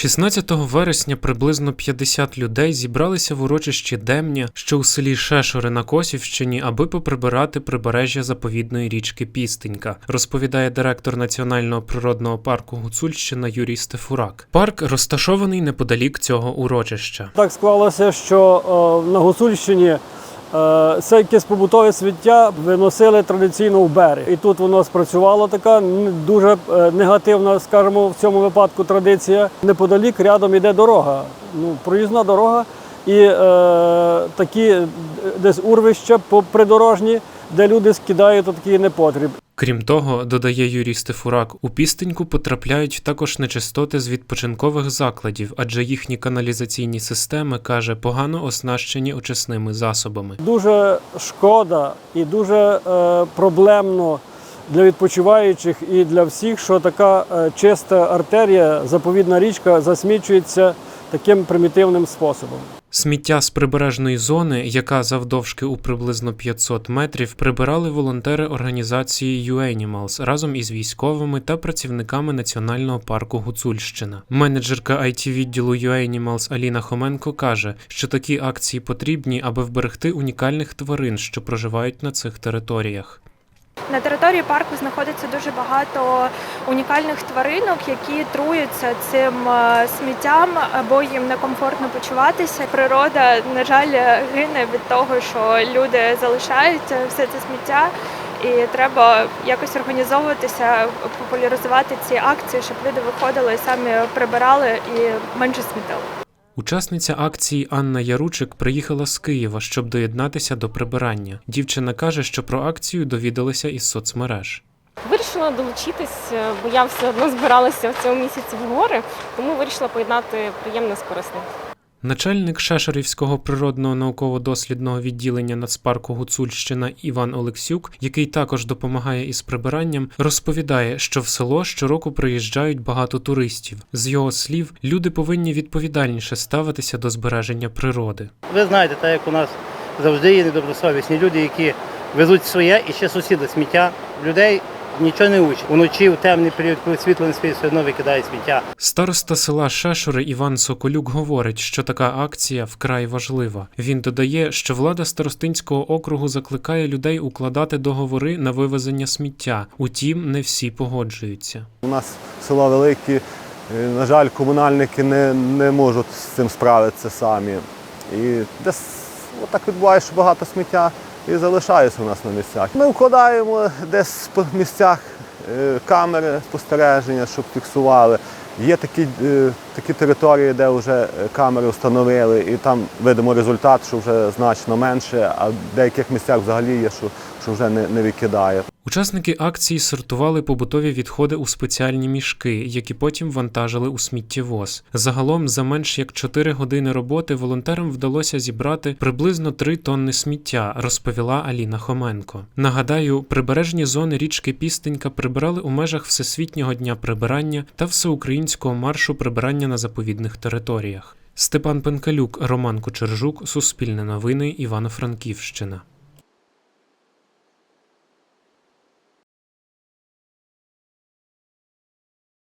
16 вересня приблизно 50 людей зібралися в урочищі Демня, що у селі Шешори на Косівщині, аби поприбирати прибережжя заповідної річки Пістенька, розповідає директор Національного природного парку Гуцульщина Юрій Стефурак. Парк розташований неподалік цього урочища. Так склалося, що е, на Гуцульщині це якесь побутове сміття виносили традиційно в берег. І тут воно спрацювало така дуже е, негативна, скажімо, в цьому випадку традиція. Неподалік рядом іде дорога, ну, проїзна дорога, і е, такі е, десь урвища придорожні, де люди скидають такий непотріб. Крім того, додає Юрій Стефурак, у пістеньку потрапляють також нечистоти з відпочинкових закладів, адже їхні каналізаційні системи каже погано оснащені очисними засобами. Дуже шкода і дуже е, проблемно для відпочиваючих і для всіх, що така е, чиста артерія, заповідна річка засмічується таким примітивним способом. Сміття з прибережної зони, яка завдовжки у приблизно 500 метрів, прибирали волонтери організації UAnimals разом із військовими та працівниками національного парку Гуцульщина. Менеджерка it відділу UAnimals Аліна Хоменко каже, що такі акції потрібні, аби вберегти унікальних тварин, що проживають на цих територіях. На території парку знаходиться дуже багато унікальних тваринок, які труються цим е, сміттям або їм некомфортно почуватися. Природа, на жаль, гине від того, що люди залишають все це сміття, і треба якось організовуватися, популяризувати ці акції, щоб люди виходили і самі прибирали і менше смітили. Учасниця акції Анна Яручик приїхала з Києва, щоб доєднатися до прибирання. Дівчина каже, що про акцію довідалася із соцмереж. Вирішила долучитись, е, бо я все одно збиралася в цьому місяці в гори, тому вирішила поєднати приємне з корисним. Начальник Шешерівського природного науково-дослідного відділення Нацпарку Гуцульщина Іван Олексюк, який також допомагає із прибиранням, розповідає, що в село щороку приїжджають багато туристів. З його слів, люди повинні відповідальніше ставитися до збереження природи. Ви знаєте, так як у нас завжди є недобросовісні люди, які везуть своє і ще сусіди сміття. Людей нічого не учать. Уночі в темний період, коли світло не світить, все одно викидають сміття. Староста села Шешори Іван Соколюк говорить, що така акція вкрай важлива. Він додає, що влада старостинського округу закликає людей укладати договори на вивезення сміття. Утім, не всі погоджуються. У нас село велике, і, на жаль, комунальники не, не можуть з цим справитися самі. І десь отак відбувається, що багато сміття і залишаються у нас на місцях. Ми вкладаємо десь по місцях е, камери спостереження, щоб фіксували. Є такі, е, такі території, де вже камери встановили, і там видимо результат, що вже значно менше, а в деяких місцях взагалі є, що, що вже не, не викидає. Учасники акції сортували побутові відходи у спеціальні мішки, які потім вантажили у сміттєвоз. Загалом, за менш як 4 години роботи волонтерам вдалося зібрати приблизно 3 тонни сміття, розповіла Аліна Хоменко. Нагадаю, прибережні зони річки Пістенька прибирали у межах Всесвітнього дня прибирання та всеукраїнського маршу прибирання на заповідних територіях. Степан Пенкалюк, Роман Кочержук, Суспільне новини, Івано-Франківщина.